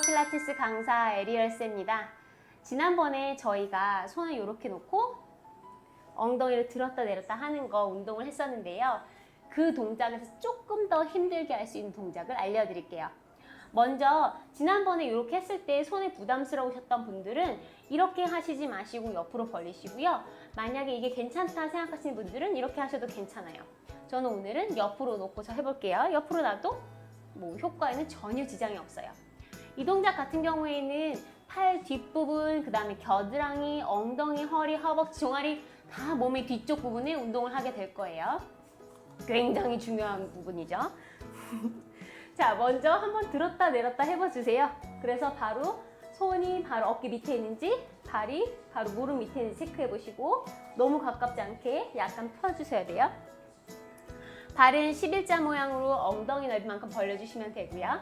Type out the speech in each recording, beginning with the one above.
필라테스 강사 에리얼스입니다. 지난번에 저희가 손을 이렇게 놓고 엉덩이를 들었다 내렸다 하는 거 운동을 했었는데요. 그 동작에서 조금 더 힘들게 할 수 있는 동작을 알려드릴게요. 먼저 지난번에 이렇게 했을 때 손에 부담스러우셨던 분들은 이렇게 하시지 마시고 옆으로 벌리시고요. 만약에 이게 괜찮다 생각하시는 분들은 이렇게 하셔도 괜찮아요. 저는 오늘은 옆으로 놓고서 해볼게요. 옆으로 놔도 뭐 효과에는 전혀 지장이 없어요. 이 동작 같은 경우에는 팔 뒷부분, 그 다음에 겨드랑이, 엉덩이, 허리, 허벅지, 종아리 다 몸의 뒤쪽 부분에 운동을 하게 될 거예요. 굉장히 중요한 부분이죠. 자, 먼저 한번 들었다 내렸다 해봐 주세요. 그래서 바로 손이 바로 어깨 밑에 있는지, 발이 바로 무릎 밑에 있는지 체크해 보시고 너무 가깝지 않게 약간 펴주셔야 돼요. 발은 11자 모양으로 엉덩이 넓이만큼 벌려주시면 되고요.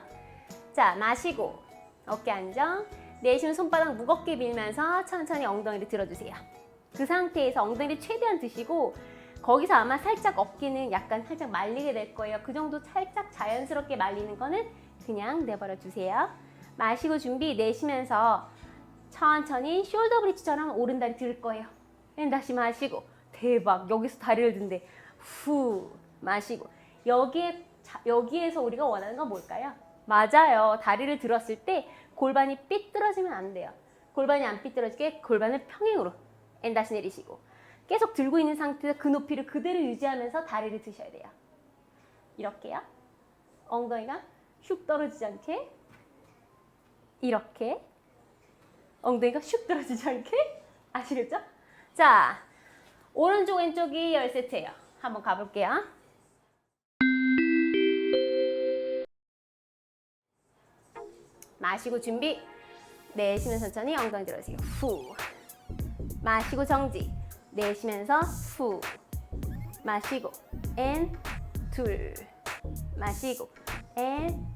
자, 마시고 어깨 안정. 내쉬면 손바닥 무겁게 밀면서 천천히 엉덩이를 들어주세요. 그 상태에서 엉덩이를 최대한 드시고 거기서 아마 살짝 어깨는 약간 살짝 말리게 될 거예요. 그 정도 살짝 자연스럽게 말리는 거는 그냥 내버려 두세요. 마시고 준비 내쉬면서 천천히 숄더 브릿지처럼 오른다리 들 거예요. 앤 다시 마시고 대박 여기서 다리를 든대 후 마시고 여기에 자- 여기에서 우리가 원하는 건 뭘까요? 맞아요. 다리를 들었을 때 골반이 삐뚤어지면 안 돼요. 골반이 안 삐뚤어지게 골반을 평행으로 앤 다시 내리시고 계속 들고 있는 상태에서 그 높이를 그대로 유지하면서 다리를 드셔야 돼요. 이렇게요. 엉덩이가 슉 떨어지지 않게 이렇게 엉덩이가 슉 떨어지지 않게 아시겠죠? 자, 오른쪽 왼쪽이 10세트예요. 한번 가볼게요. 마시고 준비. 내쉬면서 천천히 엉덩이 들어주세요. 후. 마시고 정지. 내쉬면서 후. 마시고 앤 둘. 마시고 앤앤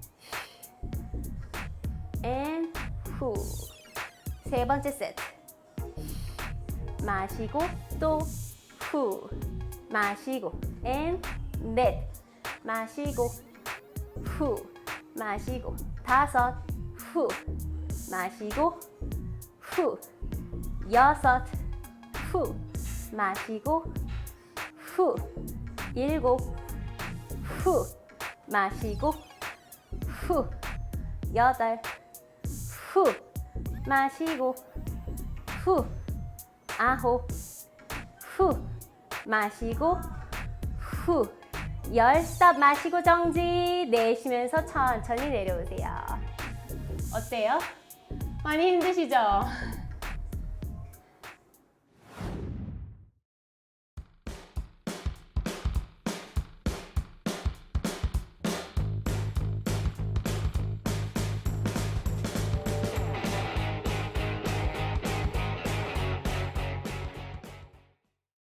후. 세 번째 세트. 마시고 또 후. 마시고 앤 넷. 마시고 후. 마시고 다섯. 후. 마시고 후. 여섯. 후. 마시고 후. 일곱. 후. 마시고 후. 여덟. 후. 마시고 후. 아홉. 후. 마시고 후. 열 스톱 마시고 정지 내쉬면서 천천히 내려오세요. 어때요? 많이 힘드시죠?